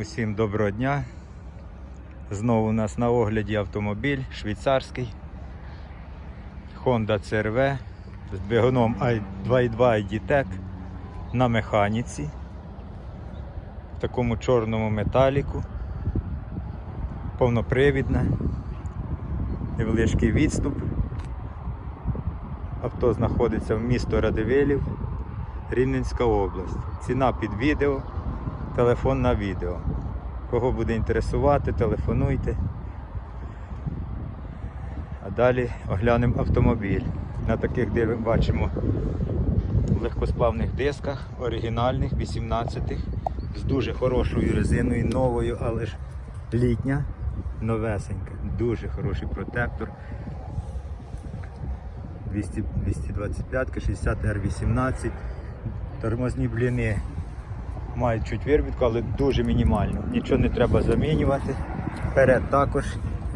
Усім доброго дня. Знову у нас на огляді автомобіль швейцарський Honda CRV з двигуном i- 2.2 ID-Tech на механіці в такому чорному металіку. Повнопривідне, невеличкий відступ. Авто знаходиться в місто Радивилів, Рівненська область. Ціна під відео, телефон на відео. Кого буде інтересувати, телефонуйте. А далі оглянемо автомобіль. На таких де бачимо легкосплавних дисках, оригінальних, 18-х, з дуже хорошою резиною, новою, але ж літня, новесенька, дуже хороший протектор. 225, 60 R18, тормозні бліни мають чуть виробітку, але дуже мінімально. Нічого не треба замінювати. Вперед також,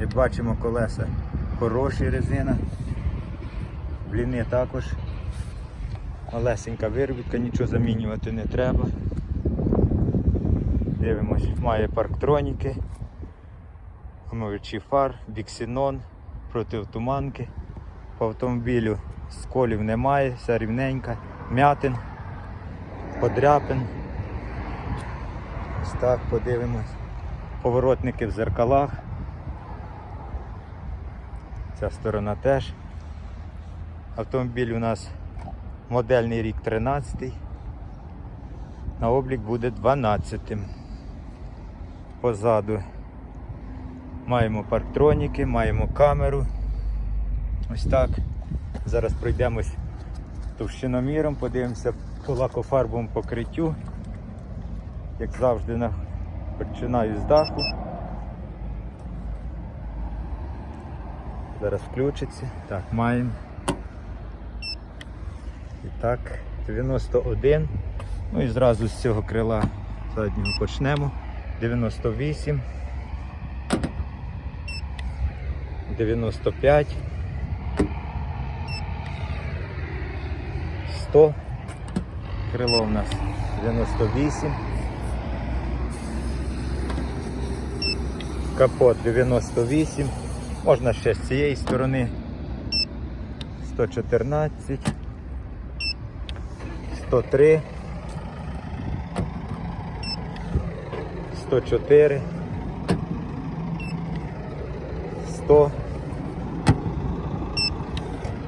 як бачимо, колеса хороші резина. Бліни також. Малесенька виробітка, нічого замінювати не треба. Дивимось, має парктроніки, омивачі фар, біксінон, противтуманки. По автомобілю сколів немає, все рівненька, м'ятин, подряпин. Ось так подивимось. Поворотники в зеркалах. Ця сторона теж. Автомобіль у нас модельний рік 13. На облік буде 12. Позаду маємо парктроніки, маємо камеру. Ось так. Зараз пройдемось товщиноміром, подивимося по лакофарбовому покриттю. Як завжди, починаю з даху. Зараз включиться. Так, маємо. І так, 91. Ну і зразу з цього крила заднього почнемо. 98. 95. 100. Крило у нас 98. Капот 98. Можна ще з цієї сторони. 114. 103. 104. 100.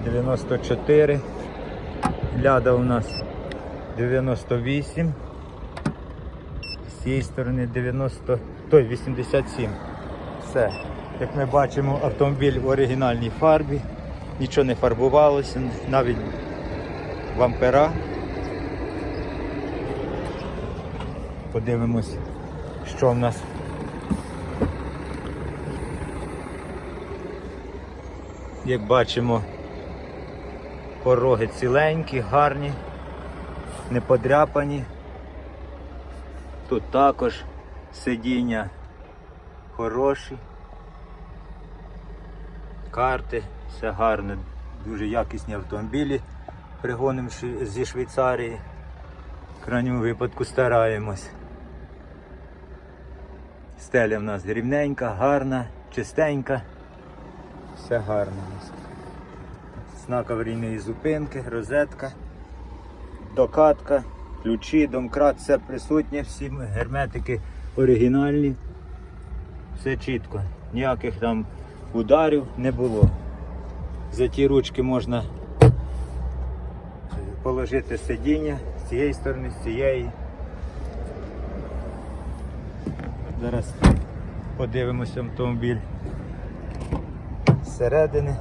94. Ляда у нас 98. З цієї сторони 90, той 87. Все. Як ми бачимо, автомобіль в оригінальній фарбі. Нічого не фарбувалося, навіть вампера. Подивимось, що в нас. Як бачимо, пороги ціленькі, гарні, не подряпані. Тут також сидіння хороші. Карти, все гарно, дуже якісні автомобілі пригонимо зі Швейцарії. В крайньому випадку стараємось. Стеля в нас рівненька, гарна, чистенька. Все гарно у нас. Знак аварійної зупинки, розетка, докатка, ключі, домкрат, все присутнє, всі герметики оригінальні. Все чітко, ніяких там ударів не було. За ті ручки можна положити сидіння з цієї сторони, з цієї. Зараз подивимося автомобіль зсередини.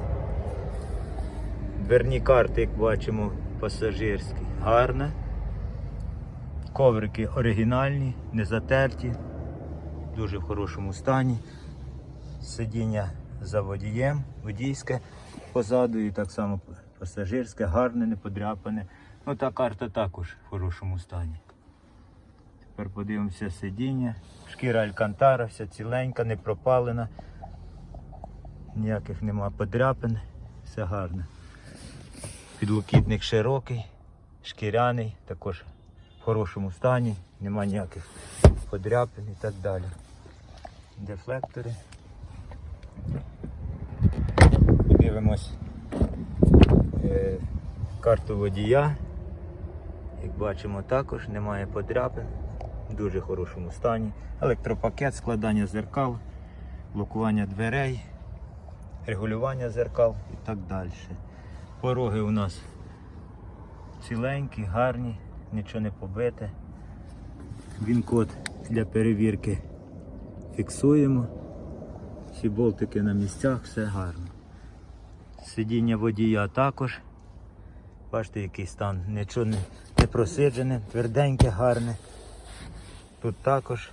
Дверні карти, як бачимо, пасажирські. Гарна. Коврики оригінальні, не затерті, дуже в хорошому стані. Сидіння за водієм, водійське позаду і так само пасажирське, гарне, не подряпане. Ну та карта також в хорошому стані. Тепер подивимося сидіння. Шкіра Алькантара, вся ціленька, не пропалена. Ніяких нема подряпин, все гарно. Підлокітник широкий, шкіряний, також в хорошому стані, нема ніяких подряпин і так далі. Дефлектори. Подивимось е, карту водія. Як бачимо, також немає подряпин, в дуже хорошому стані. Електропакет, складання зеркал, блокування дверей, регулювання зеркал і так далі. Пороги у нас ціленькі, гарні, нічого не побите. Він код для перевірки фіксуємо. Всі болтики на місцях, все гарно. Сидіння водія також. Бачите, який стан, нічого не, не просиджене, тверденьке, гарне. Тут також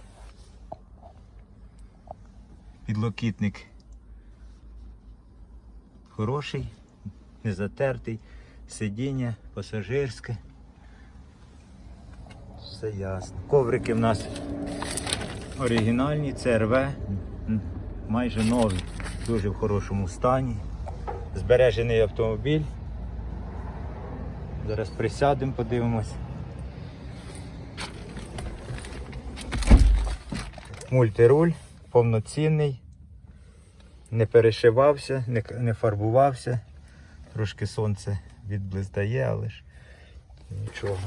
підлокітник хороший, не затертий, сидіння пасажирське. Все ясно. Коврики в нас оригінальні, ЦРВ, майже нові, дуже в хорошому стані. Збережений автомобіль. Зараз присядемо, подивимось. Мультируль, повноцінний, не перешивався, не, не фарбувався. Трошки сонце відблиздає, але ж нічого.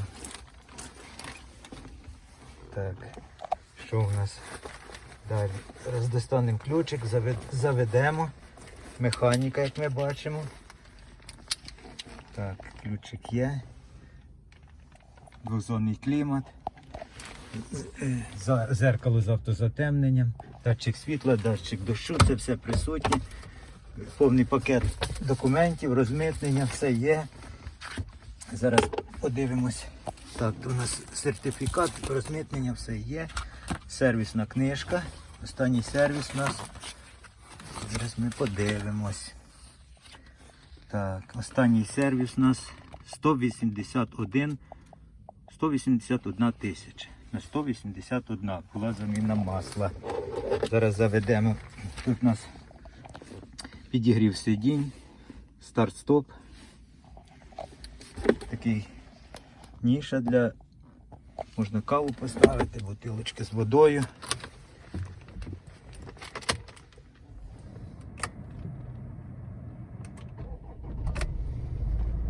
Так, що у нас далі? Зараз достанемо ключик, заведемо. Механіка, як ми бачимо. Так, ключик є. Двозонний клімат. Зеркало з автозатемненням, датчик світла, датчик дощу, це все присутнє. Повний пакет документів, розмитнення, все є. Зараз подивимось. Так, у нас сертифікат, розмитнення, все є. Сервісна книжка. Останній сервіс у нас. Зараз ми подивимось. Так, останній сервіс у нас 181 181 тисяча. На 181 була заміна масла. Зараз заведемо. Тут у нас підігрів сидінь, старт-стоп. Такий ніша для можна каву поставити, бутилочки з водою.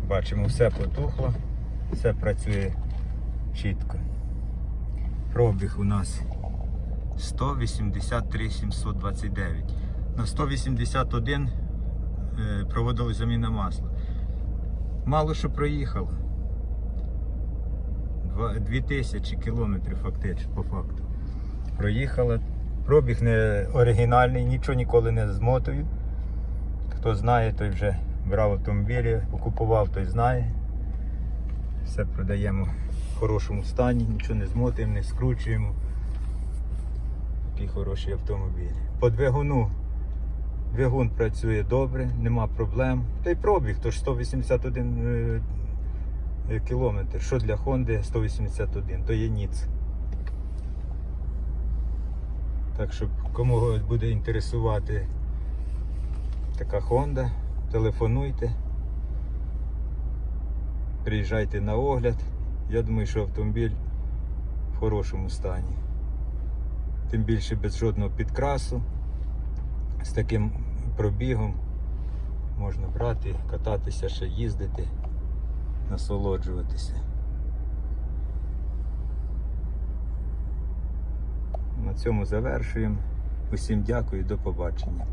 Бачимо, все потухло, все працює чітко. Пробіг у нас 183 729. На 181 е, проводили заміна масла. Мало що проїхало. Два- 2000 кілометрів фактично, по факту. Проїхала. Пробіг не оригінальний, нічого ніколи не змотую. Хто знає, той вже брав автомобілі, купував, той знає. Все продаємо в хорошому стані, нічого не змотуємо, не скручуємо. Такий хороший автомобіль. По двигуну. Двигун працює добре, нема проблем. Та й пробіг, то ж 181 е, е, кілометр. Що для Хонди 181, то є ніц. Так що кому буде інтересувати така Honda, телефонуйте, приїжджайте на огляд. Я думаю, що автомобіль в хорошому стані. Тим більше без жодного підкрасу. З таким пробігом можна брати, кататися, ще їздити, насолоджуватися. На цьому завершуємо. Усім дякую, до побачення.